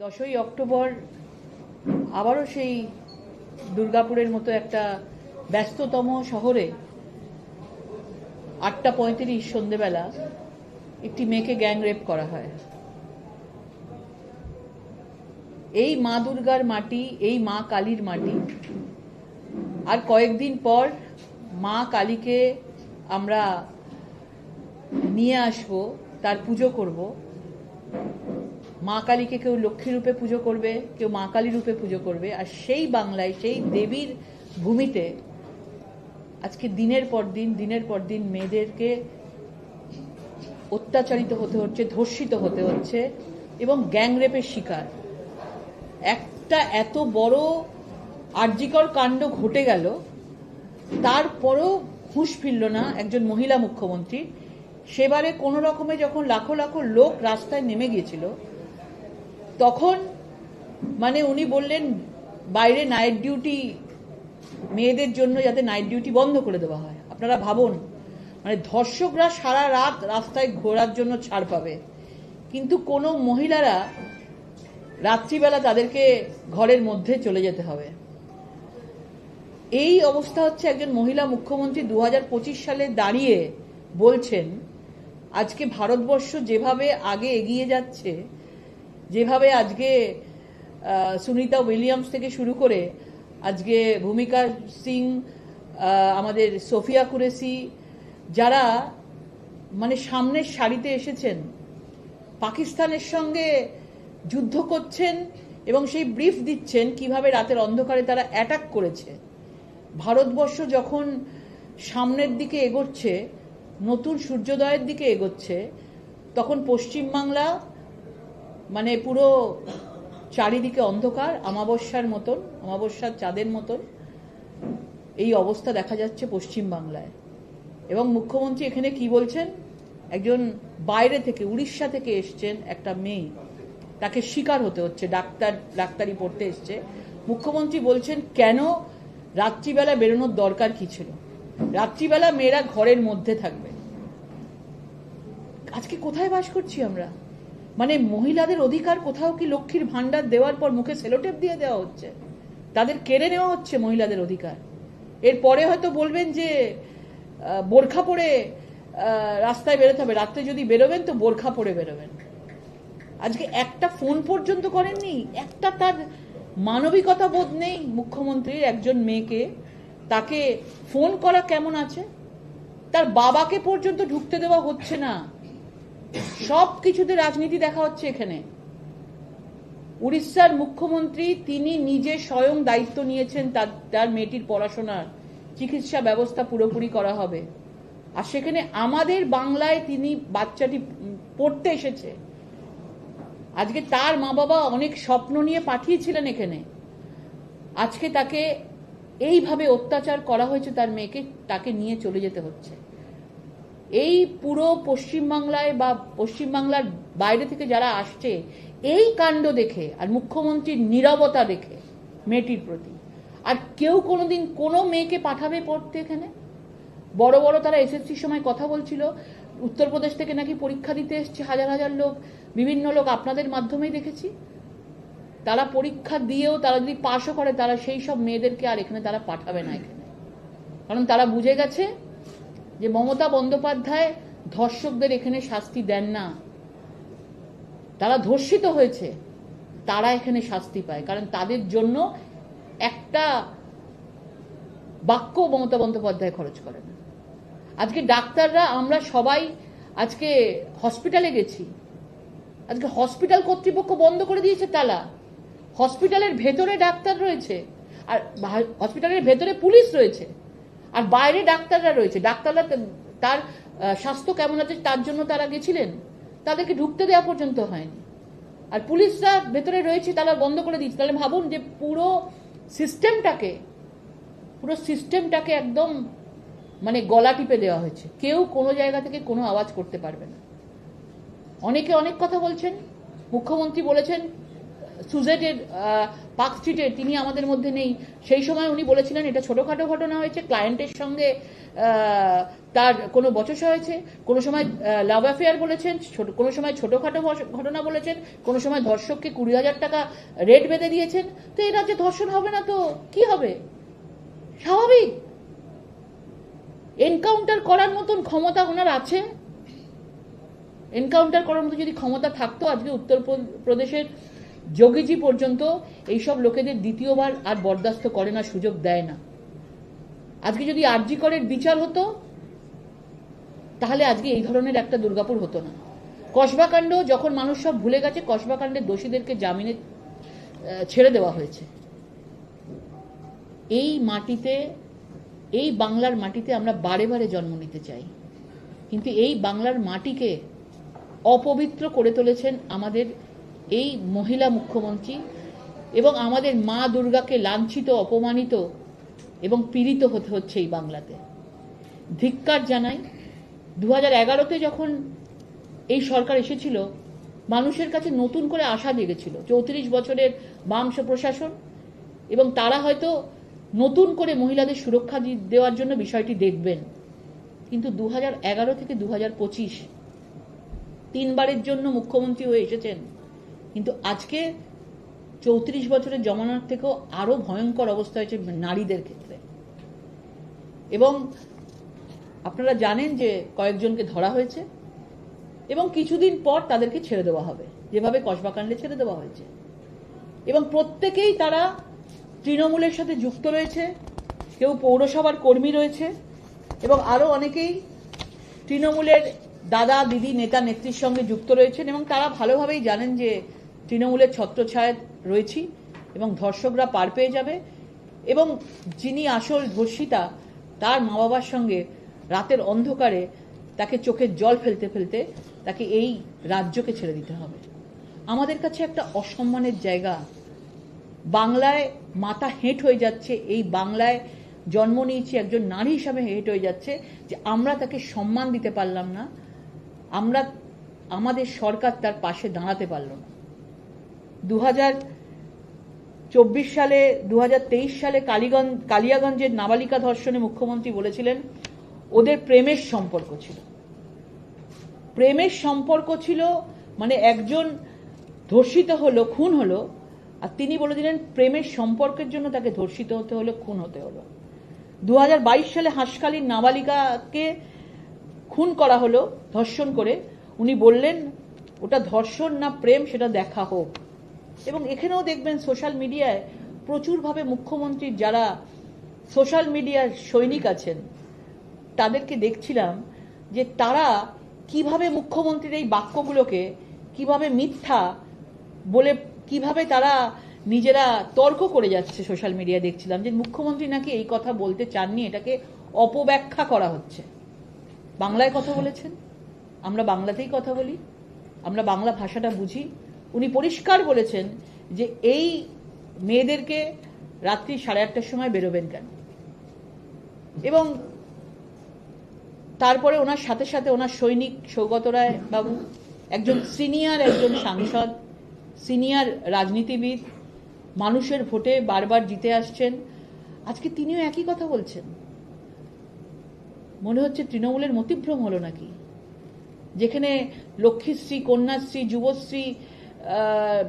দশই অক্টোবর আবারও সেই দুর্গাপুরের মতো একটা ব্যস্ততম শহরে আটটা পঁয়ত্রিশ সন্ধেবেলা একটি মেয়েকে গ্যাং রেপ করা হয়। এই মা দুর্গার মাটি, এই মা কালীর মাটি। আর কয়েকদিন পর মা কালীকে আমরা নিয়ে আসব, তার পুজো করব। মা কালীকে কেউ লক্ষ্মী রূপে পুজো করবে, কেউ মা কালী রূপে পুজো করবে, আর সেই বাংলায়, সেই দেবীর ভূমিতে আজকে দিনের পর দিন, দিনের পর দিন মেয়েদেরকে অত্যাচারিত হতে হচ্ছে, ধর্ষিত হতে হচ্ছে এবং গ্যাংরেপের শিকার। একটা এত বড় আর্যিকর কাণ্ড ঘটে গেল, তারপরও হুঁশ ফিরল না একজন মহিলা মুখ্যমন্ত্রী। সেবারে কোনো রকমে যখন লাখো লাখো লোক রাস্তায় নেমে গিয়েছিল তখন মানে উনি বললেন, বাইরে নাইট ডিউটি মেয়েদের জন্য যাতে নাইট ডিউটি বন্ধ করে দেওয়া হয়। আপনারা ভাবুন মানে ধর্ষকরা সারা রাত রাস্তায় ঘোরার জন্য ছাড় পাবে। কিন্তু কোনো মহিলারা রাত্রিবেলা তাদেরকে ঘরের মধ্যে চলে যেতে হবে। এই অবস্থা হচ্ছে একজন মহিলা মুখ্যমন্ত্রী দু হাজার পঁচিশ সালে দাঁড়িয়ে বলছেন, আজকে ভারতবর্ষ যেভাবে আগে এগিয়ে যাচ্ছে যেভাবে আজকে সুনিতা উইলিয়ামস থেকে শুরু করে আজকে ভূমিকা সিং আমাদের সোফিয়া কুরেসি যারা মানে সামনের সারিতে এসেছেন, পাকিস্তানের সঙ্গে যুদ্ধ করছেন এবং সেই ব্রিফ দিচ্ছেন কীভাবে রাতের অন্ধকারে তারা অ্যাটাক করেছে। ভারতবর্ষ যখন সামনের দিকে এগোচ্ছে, নতুন সূর্যোদয়ের দিকে এগোচ্ছে, তখন পশ্চিমবাংলা মানে পুরো চারিদিকে অন্ধকার আমাবস্যার মতন আমাবস্যার চাঁদের মতন এই অবস্থা দেখা যাচ্ছে পশ্চিমবাংলায় এবং মুখ্যমন্ত্রী এখানে কি বলছেন? একজন বাইরে থেকে, উড়িষ্যা থেকে এসছেন একটা মেয়ে। তাকে শিকার হতে হচ্ছে, ডাক্তার, ডাক্তারি পড়তে এসছে। মুখ্যমন্ত্রী বলছেন, কেন রাত্রিবেলা বেরোনোর দরকার কি ছিল? রাত্রিবেলা মেয়েরা ঘরের মধ্যে থাকবে। আজকে কোথায় বাস করছি আমরা? মানে মহিলাদের অধিকার কোথাও কি লক্ষ্মীর ভান্ডার দেওয়ার পর মুখে সেলোটেপ দিয়ে দেওয়া হচ্ছে? তাদের কেড়ে নেওয়া হচ্ছে মহিলাদের অধিকার। এরপরে হয়তো বলবেন যে বোরখা পরে রাস্তায় বেরোতে হবে। রাত্রে যদি বেরোবেন তো বোরখা পরে বেরোবেন। আজকে একটা ফোন পর্যন্ত করেননি। একটা তার মানবিকতা বোধ নেই মুখ্যমন্ত্রীর একজন মেয়েকে। তাকে ফোন করা কেমন আছে? তার বাবাকে পর্যন্ত ঢুকতে দেওয়া হচ্ছে না। সব কিছুতে রাজনীতি দেখা হচ্ছে এখানে। উড়িষ্যার মুখ্যমন্ত্রী, তিনি নিজে স্বয়ং দায়িত্ব নিয়েছেন তার তার মেয়েটির পড়াশোনার। চিকিৎসা ব্যবস্থা পুরোপুরি করা হবে। আর সেখানে আমাদের বাংলায় তিনি বাচ্চাটি পড়তে এসেছে। আজকে তার মা বাবা অনেক স্বপ্ন নিয়ে পাঠিয়েছিলেন এখানে। আজকে তাকে এইভাবে অত্যাচার করা হয়েছে তার মেয়েকে, তাকে নিয়ে চলে যেতে হচ্ছে। এই পুরো পশ্চিমবাংলায় বা পশ্চিমবাংলার বাইরে থেকে যারা আসছে, এই কাণ্ড দেখে আর মুখ্যমন্ত্রীর নীরবতা দেখে মেয়েটির প্রতি। আর কেউ কোনোদিন কোনো মেয়েকে পাঠাবে পড়তে এখানে? বড় বড় তারা এসএসসির সময় কথা বলছিল, উত্তরপ্রদেশ থেকে নাকি পরীক্ষা দিতে এসছে হাজার হাজার লোক, বিভিন্ন লোক আপনাদের মাধ্যমেই দেখেছি। তারা পরীক্ষা দিয়েও তারা যদি পাশও করে, তারা সেই সব মেয়েদেরকে আর এখানে তারা পাঠাবে না এখানে। কারণ তারা বুঝে গেছে যে মমতা বন্দ্যোপাধ্যায় ধর্ষকদের এখানে শাস্তি দেন না। তারা ধর্ষিত হয়েছে, তারা এখানে শাস্তি পায়। কারণ তাদের জন্য একটা বাক্য মমতা বন্দ্যোপাধ্যায় খরচ করে না। আজকে ডাক্তাররা, আমরা সবাই আজকে হসপিটালে গেছি। আজকে হসপিটাল কর্তৃপক্ষ বন্ধ করে দিয়েছে তালা। হসপিটালের ভেতরে ডাক্তার রয়েছে, আর হসপিটালের ভেতরে পুলিশ রয়েছে। আর বাইরে ডাক্তাররা রয়েছে। ডাক্তাররা তার স্বাস্থ্য কেমন আছে তার জন্য তারা গেছিলেন। তাদেরকে ঢুকতে দেওয়া পর্যন্ত হয়নি। আর পুলিশরা ভেতরে রয়েছে, তারা বন্ধ করে দিচ্ছে তাহলে ভাবুন যে পুরো সিস্টেমটাকে পুরো সিস্টেমটাকে একদম মানে গলা টিপে দেওয়া হয়েছে। কেউ কোনো জায়গা থেকে কোনো আওয়াজ করতে পারবে না। অনেকে অনেক কথা বলছেন। মুখ্যমন্ত্রী বলেছেন সুজেটের পার্ক স্ট্রিটের তিনি আমাদের মধ্যে নেই। সেই সময় উনি বলেছিলেন, এটা ছোটোখাটো ঘটনা হয়েছে, ক্লায়েন্টের সঙ্গে তার কোনো বচসা হয়েছে। কোনো সময় লাভ অ্যাফেয়ার বলেছেন, ছোট, কোনো সময় ছোটোখাটো ঘটনা বলেছেন, কোনো সময় ধর্ষককে কুড়ি হাজার টাকা রেট বেঁধে দিয়েছেন। তো এই রাজ্যে ধর্ষণ হবে না তো? কি হবে? স্বাভাবিক। এনকাউন্টার করার মতন ক্ষমতা ওনার আছে। এনকাউন্টার করার মতো যদি ক্ষমতা থাকতো, আজকে উত্তর প্রদেশের যোগীজি পর্যন্ত এইসব লোকেদের দ্বিতীয়বার আর বরদাস্ত করে না, সুযোগ দেয় না। আজকে যদি আরজি করের বিচার হতো, তাহলে আজকে এই ধরনের একটা দুর্গাপুর হতো না। কসবাকাণ্ড যখন মানুষ সব ভুলে গেছে কসবাকাণ্ডের দোষীদেরকে জামিনে ছেড়ে দেওয়া হয়েছে। এই মাটিতে, এই বাংলার মাটিতে আমরা বারে বারে জন্ম নিতে চাই। কিন্তু এই বাংলার মাটিকে অপবিত্র করে তুলেছেন আমাদের এই মহিলা মুখ্যমন্ত্রী এবং আমাদের মা দুর্গাকে লাঞ্ছিত, অপমানিত এবং পীড়িত হতে হচ্ছে এই বাংলাতে। ধিক্কার জানাই দু হাজার এগারোতে যখন এই সরকার এসেছিল, মানুষের কাছে নতুন করে আশা জেগেছিল, চৌত্রিশ বছরের বামস প্রশাসন এবং তারা হয়তো নতুন করে মহিলাদের সুরক্ষা দেওয়ার জন্য বিষয়টি দেখবেন। কিন্তু দু এগারো থেকে দু হাজার পঁচিশ তিনবারের জন্য মুখ্যমন্ত্রী হয়ে এসেছেন। কিন্তু আজকে চৌত্রিশ বছরের জমানার থেকেও আরও ভয়ঙ্কর অবস্থা হয়েছে নারীদের ক্ষেত্রে। এবং আপনারা জানেন যে কয়েকজনকে ধরা হয়েছে এবং কিছুদিন পর তাদেরকে ছেড়ে দেওয়া হবে, যেভাবে কসবাকাণ্ডে ছেড়ে দেওয়া হয়েছে। এবং প্রত্যেকেই তারা তৃণমূলের সাথে যুক্ত রয়েছে, কেউ পৌরসভার কর্মী রয়েছে এবং আরও অনেকেই তৃণমূলের দাদা, দিদি, নেতা, নেত্রীর সঙ্গে যুক্ত রয়েছেন এবং তারা ভালোভাবেই জানেন যে তৃণমূলের ছত্রছায়ায় রয়েছি এবং ধর্ষকরা পার পেয়ে যাবে এবং যিনি আসল ধর্ষিতা, তার মা বাবার সঙ্গে রাতের অন্ধকারে তাকে চোখের জল ফেলতে ফেলতে তাকে এই রাজ্যকে ছেড়ে দিতে হবে। আমাদের কাছে একটা অসম্মানের জায়গা। বাংলায় মাথা হেঁট হয়ে যাচ্ছে, এই বাংলায় জন্ম নিয়েছি একজন নারী হিসাবে হেঁট হয়ে যাচ্ছে যে আমরা তাকে সম্মান দিতে পারলাম না, আমরা, আমাদের সরকার তার পাশে দাঁড়াতে পারল না। দু চব্বিশ সালে দু হাজার তেইশ সালে কালীগঞ্জ, কালিয়াগঞ্জের নাবালিকা ধর্ষণে মুখ্যমন্ত্রী বলেছিলেন, ওদের প্রেমের সম্পর্ক ছিল। প্রেমের সম্পর্ক ছিল মানে একজন ধর্ষিত হলো, খুন হলো, আর তিনি বলে দিলেন, প্রেমের সম্পর্কের জন্য তাকে ধর্ষিত হতে হলো, খুন হতে হলো। দু হাজার বাইশ সালে হাঁসখালির নাবালিকাকে খুন করা হলো, ধর্ষণ করে, উনি বললেন, ওটা ধর্ষণ না প্রেম, সেটা দেখা হোক। এবং এখানেও দেখবেন সোশ্যাল মিডিয়ায় প্রচুরভাবে মুখ্যমন্ত্রীর যারা সোশ্যাল মিডিয়ার সৈনিক আছেন, তাদেরকে দেখছিলাম যে তারা কীভাবে মুখ্যমন্ত্রীর এই বাক্যগুলোকে কীভাবে মিথ্যা বলে কীভাবে তারা নিজেরা তর্ক করে যাচ্ছে সোশ্যাল মিডিয়া দেখছিলাম যে মুখ্যমন্ত্রী নাকি এই কথা বলতে চাননি, এটাকে অপব্যাখ্যা করা হচ্ছে। বাংলায় কথা বলেছেন? আমরা বাংলাতেই কথা বলি? আমরা বাংলা ভাষাটা বুঝি? উনি পরিষ্কার বলেছেন যে এই মেয়েদেরকে রাত্রি সাড়ে আটটার সময় বেরোবেন কেন? এবং তারপরে ওনার সাথে সাথে ওনার সৈনিক সৌগত রায় বাবু, একজন সিনিয়র, একজন সাংসদ, সিনিয়র রাজনীতিবিদ, মানুষের ভোটে বারবার জিতে আসছেন। আজকে তিনিও একই কথা বলছেন। মনে হচ্ছে তৃণমূলের মতিভ্রম হলো নাকি? যেখানে লক্ষ্মীশ্রী, কন্যাশ্রী, যুবশ্রী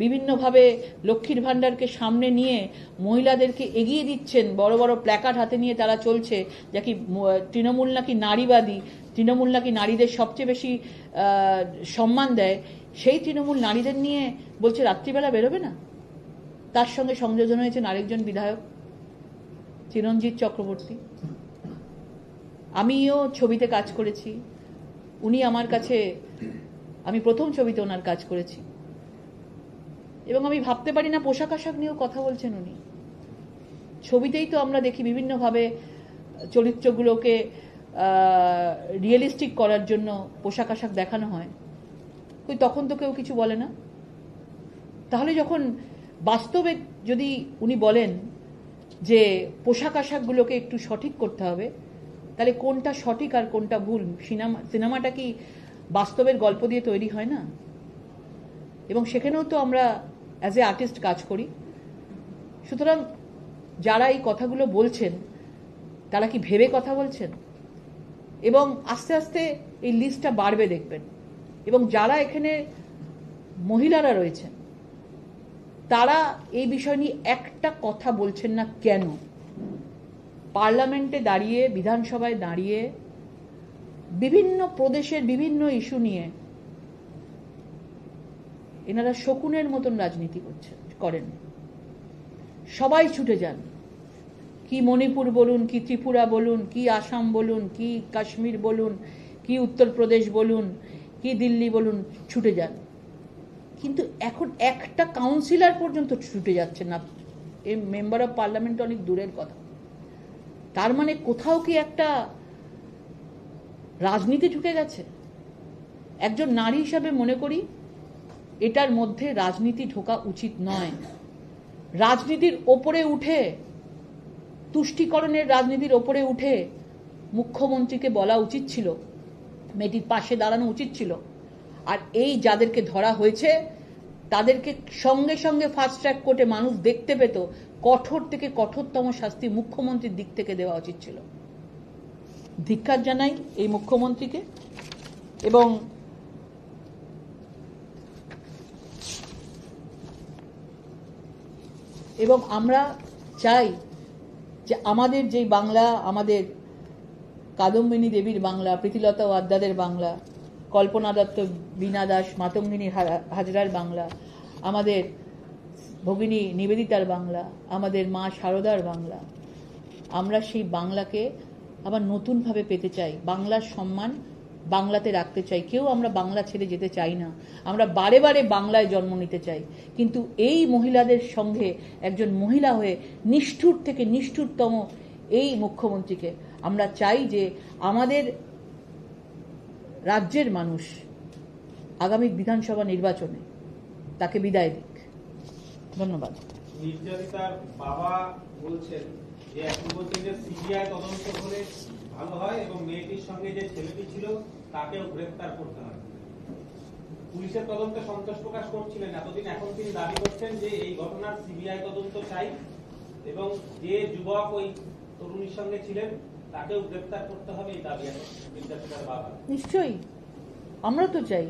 বিভিন্নভাবে লক্ষ্মীর ভাণ্ডারকে সামনে নিয়ে মহিলাদেরকে এগিয়ে দিচ্ছেন, বড় বড় প্ল্যাকার্ড হাতে নিয়ে তারা চলছে, যা কি তৃণমূল নাকি নারীবাদী, তৃণমূল নাকি নারীদের সবচেয়ে বেশি সম্মান দেয়, সেই তৃণমূল নারীদের নিয়ে বলছে, রাত্রিবেলা বেরোবে না? তার সঙ্গে সংযোজন হয়েছেন আরেকজন বিধায়ক, চিরঞ্জিত চক্রবর্তী। আমিও ছবিতে কাজ করেছি, উনি আমার কাছে, আমি প্রথম ছবিতে ওনার কাজ করেছি। এবং আমি ভাবতে পারি না পোশাক আশাক নিয়েও কথা বলছেন উনি। ছবিতেই তো আমরা দেখি বিভিন্নভাবে চরিত্রগুলোকে রিয়েলিস্টিক করার জন্য পোশাক আশাক দেখানো হয়। কই তখন তো কেউ কিছু বলে না। তাহলে যখন বাস্তবে যদি উনি বলেন যে পোশাক আশাকগুলোকে একটু সঠিক করতে হবে, তাহলে কোনটা সঠিক আর কোনটা ভুল? সিনেমা, সিনেমাটা কি বাস্তবের গল্প দিয়ে তৈরি হয় না? এবং সেখানেও তো আমরা অ্যাজ এ আর্টিস্ট কাজ করি। সুতরাং যারা এই কথাগুলো বলছেন, তারা কি ভেবে কথা বলছেন? এবং আস্তে আস্তে এই লিস্টটা বাড়বে দেখবেন। এবং যারা এখানে মহিলারা রয়েছেন, তারা এই বিষয় নিয়ে একটা কথা বলছেন না কেন? পার্লামেন্টে দাঁড়িয়ে, বিধানসভায় দাঁড়িয়ে, বিভিন্ন প্রদেশের বিভিন্ন ইস্যু নিয়ে এনারা শকুনের মতন রাজনীতি করছেন করেন। সবাই ছুটে যান। কি মণিপুর বলুন, কি ত্রিপুরা বলুন, কি আসাম বলুন, কি কাশ্মীর বলুন, কি উত্তরপ্রদেশ বলুন, কি দিল্লি বলুন, ছুটে যান। কিন্তু এখন একটা কাউন্সিলর পর্যন্ত ছুটে যাচ্ছে না। এই মেম্বার অফ পার্লামেন্ট অনেক দূরের কথা। তার মানে কোথাও কি একটা রাজনীতি ঢুকে গেছে? একজন নারী হিসাবে মনে করি এটার মধ্যে রাজনীতি ঢোকা উচিত নয়। রাজনীতির ওপরে উঠে, তুষ্টিকরণের রাজনীতির ওপরে উঠে মুখ্যমন্ত্রীকে বলা উচিত ছিল, মেয়েটির পাশে দাঁড়ানো উচিত ছিল। আর এই যাদেরকে ধরা হয়েছে, তাদেরকে সঙ্গে সঙ্গে ফাস্ট ট্র্যাক কোর্টে মানুষ দেখতে পেত, কঠোর থেকে কঠোরতম শাস্তি মুখ্যমন্ত্রীর দিক থেকে দেওয়া উচিত ছিল। ধিক্কার জানাই এই মুখ্যমন্ত্রীকে এবং এবং আমরা চাই যে আমাদের যেই বাংলা, আমাদের কাদম্বিনী দেবীর বাংলা, প্রীতিলতা ওয়াদ্দাদের বাংলা, কল্পনা দত্ত, বীণা দাস, মাতঙ্গিনী হাজরার বাংলা, আমাদের ভগিনী নিবেদিতার বাংলা, আমাদের মা শারদার বাংলা, আমরা সেই বাংলাকে আবার নতুনভাবে পেতে চাই। বাংলার সম্মান বাংলাতে রাখতে চাই, কেউ আমরা বাংলা ছেড়ে যেতে চাই না। আমরা বারে বারে বাংলায় জন্ম নিতে চাই। কিন্তু এই মহিলাদের সঙ্গে একজন মহিলা হয়ে নিষ্ঠুর থেকে নিষ্ঠুরতম এই মুখ্যমন্ত্রীকে আমরা চাই যে আমাদের রাজ্যের মানুষ আগামী বিধানসভা নির্বাচনে তাকে বিদায় দিক। ধন্যবাদ। নির্যাতিতার বাবা বলছেন যে এখন বলছেন যে সিবিআই তদন্ত করে ভালো হয় এবং মেয়েটির সঙ্গে যে ছেলেটি ছিল, তাকেও গ্রেফতার করতে হয়। পুলিশের তদন্তে সন্তোষ প্রকাশ করছিলেন। এতদিন এখন তিনি দাবি করছেন যে এই ঘটনার সিবিআই তদন্ত চাই এবং যে যুবক ওই তরুণীর সঙ্গে ছিলেন, তাকেও গ্রেফতার করতে হবে এই দাবি নির্যাতিতার বাবা। নিশ্চয়ই। আমরা তো চাই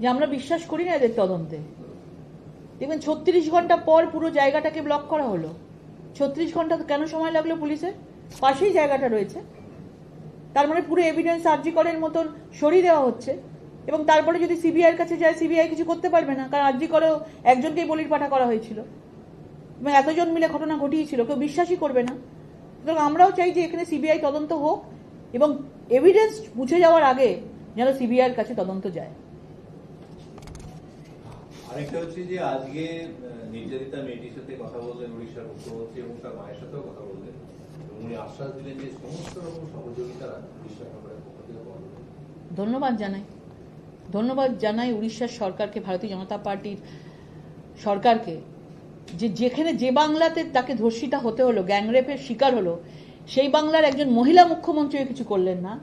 যে আমরা বিশ্বাস করি না এদের তদন্তে। দেখবেন ছত্রিশ ঘণ্টা পর পুরো জায়গাটাকে ব্লক করা হলো। ছত্রিশ ঘণ্টা কেন সময় লাগল পুলিশের? পাশেই জায়গাটা রয়েছে। তার মানে পুরো এভিডেন্স আর্জিকরের মতন সরিয়ে দেওয়া হচ্ছে। এবং তারপরে যদি সিবিআইয়ের কাছে যায় সিবিআই কিছু করতে পারবে না, কারণ আর্জি করেও একজনকেই বলির পাঠা করা হয়েছিল। এবং এতজন মিলে ঘটনা ঘটিয়েছিল, কেউ বিশ্বাসই করবে না। সুতরাং আমরাও চাই যে এখানে সিবিআই তদন্ত হোক, এবং এভিডেন্স মুছে যাওয়ার আগে যেন সিবিআইয়ের কাছে তদন্ত যায়। আরেকটা হচ্ছে যে আজকে নির্যাতিতা মেয়েটির সাথে কথা বললেন উড়িষ্যার মুখ্যমন্ত্রী এবং তার মায়ের সাথেও কথা বললেন ধন্যবাদ জানাই। ধন্যবাদ জানাই উড়িষ্যার সরকারকে, ভারতীয় জনতা পার্টির সরকারকে, যে যেখানে যে বাংলাতে তাকে ধর্ষিতা হতে হলো, গ্যাংরেপের শিকার হলো, সেই বাংলার একজন মহিলা মুখ্যমন্ত্রী কিছু করলেন না।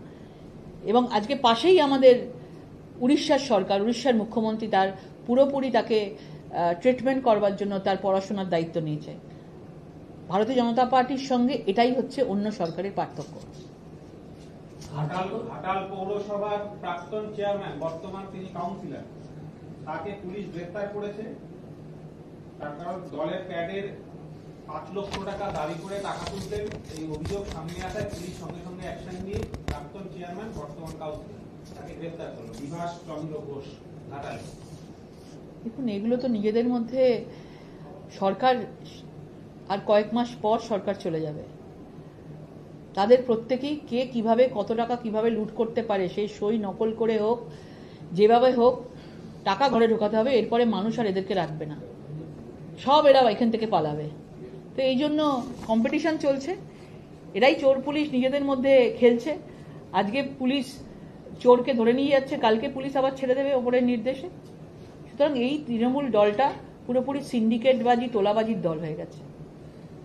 এবং আজকে পাশেই আমাদের উড়িষ্যার সরকার, উড়িষ্যার মুখ্যমন্ত্রী তার পুরোপুরি তাকে ট্রিটমেন্ট করবার জন্য তার পড়াশোনার দায়িত্ব নিয়েছে। ভারতীয় জনতা পার্টির সঙ্গে এটাই হচ্ছে অন্য সরকারের পার্থক্য। ঘাটাল পৌরসভার প্রাক্তন চেয়ারম্যান বর্তমান তিনি কাউন্সিলর তাকে পুলিশ গ্রেফতার করেছে। তার কারণ দলের প্যাডের পাঁচ লক্ষ টাকা দাবি করে টাকা তুলতেন এই অভিযোগ সামনে আসায় পুলিশ সঙ্গে সঙ্গে অ্যাকশন নিয়ে প্রাক্তন চেয়ারম্যান বর্তমান কাউন্সিলর তাকে গ্রেফতার করল। বিভাস চন্দ্র ঘোষ ঘাটাল। দেখুন এগুলো তো নিজেদের মধ্যে সরকার আর কয়েক মাস পর সরকার চলে যাবে। তাদের প্রত্যেকেই কে কীভাবে, কত টাকা কীভাবে লুট করতে পারে, সেই সই নকল করে হোক, যেভাবে হোক, টাকা ঘরে ঢোকাতে হবে, এরপরে মানুষ আর এদেরকে রাখবে না। সব এরা এখান থেকে পালাবে। তো এই জন্য কম্পিটিশন চলছে। এরাই চোর পুলিশ নিজেদের মধ্যে খেলছে। আজকে পুলিশ চোরকে ধরে নিয়ে যাচ্ছে, কালকে পুলিশ আবার ছেড়ে দেবে ওপরের নির্দেশে। সুতরাং এই তৃণমূল দলটা পুরোপুরি সিন্ডিকেটবাজি তোলাবাজির দল হয়ে গেছে।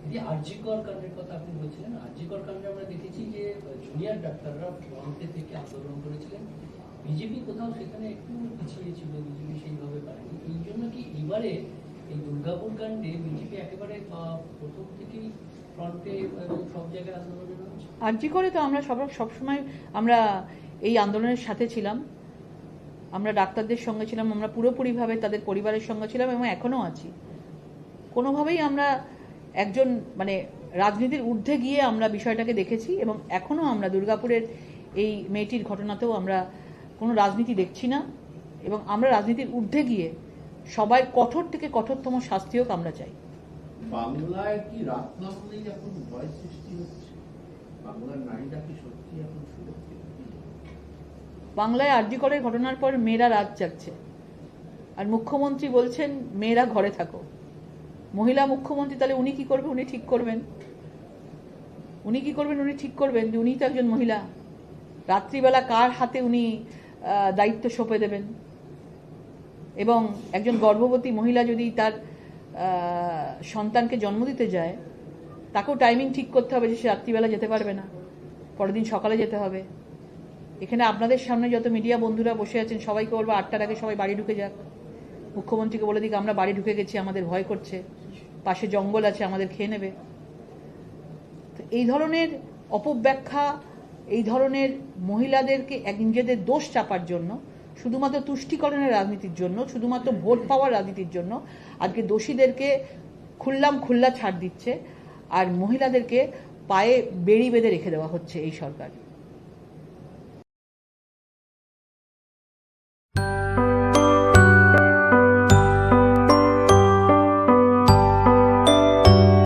যে আরজিকর কাণ্ডের কথা আপনি বলছিলেন আরজিকর কাণ্ডে আমরা দেখেছি যে জুনিয়র ডাক্তাররা ফ্রন্টে থেকে আন্দোলন করেছিলেন। বিজেপি কোথাও সেখানে একটু পিছিয়ে ছিল বিজেপি সেইভাবে এই জন্য কি এবারে এই দুর্গাপুর কাণ্ডে বিজেপি একেবারে প্রথম থেকেই ফ্রন্টে সব জায়গায় নামছে আর্জি করে তো আমরা সব সবসময় আমরা এই আন্দোলনের সাথে ছিলাম। আমরা ডাক্তারদের সঙ্গে ছিলাম, আমরা পুরোপুরিভাবে তাদের পরিবারের সঙ্গে ছিলাম এবং এখনও আছি। কোনোভাবেই আমরা একজন মানে রাজনীতির ঊর্ধ্বে গিয়ে আমরা বিষয়টাকে দেখেছি এবং এখনও আমরা দুর্গাপুরের এই মেয়েটির ঘটনাতেও আমরা কোনো রাজনীতি দেখছি না এবং আমরা রাজনীতির ঊর্ধ্বে গিয়ে সবাই কঠোর থেকে কঠোরতম শাস্তি হোক আমরা চাই। বাংলায় কি রাত না হলেই এখন ভয় সৃষ্টি হচ্ছে? বাংলার নারীরা কি সত্যি এখন সুরক্ষিত? বাংলায় আরজি করের ঘটনার পর মেয়েরা রাত জাগছে। আর মুখ্যমন্ত্রী বলছেন মেয়েরা ঘরে থাকো। মহিলা মুখ্যমন্ত্রী, তাহলে উনি কি করবেন উনি ঠিক করবেন। উনি কি করবেন? উনি ঠিক করবেন যে উনি তো একজন মহিলা। রাত্রিবেলা কার হাতে উনি দায়িত্ব সঁপে দেবেন? এবং একজন গর্ভবতী মহিলা যদি তার সন্তানকে জন্ম দিতে যায়, তাকেও টাইমিং ঠিক করতে হবে যে সে রাত্রিবেলা যেতে পারবে না। পরের দিন সকালে যেতে হবে। এখানে আপনাদের সামনে যত মিডিয়া বন্ধুরা বসে আছেন, সবাইকে বলব আটটার আগে সবাই বাড়ি ঢুকে যাক। মুখ্যমন্ত্রীকে বলে দিক, আমরা বাড়ি ঢুকে গেছি, আমাদের ভয় করছে, পাশে জঙ্গল আছে, আমাদের খেয়ে নেবে। তো এই ধরনের অপব্যাখ্যা, এই ধরনের মহিলাদেরকে এক নিজেদের দোষ চাপার জন্য, শুধুমাত্র তুষ্টিকরণের রাজনীতির জন্য, শুধুমাত্র ভোট পাওয়ার রাজনীতির জন্য, আজকে দোষীদেরকে খুল্লাম খুল্লা ছাড় দিচ্ছে, আর মহিলাদেরকে পায়ে বেড়ি বেঁধে রেখে দেওয়া হচ্ছে এই সরকার।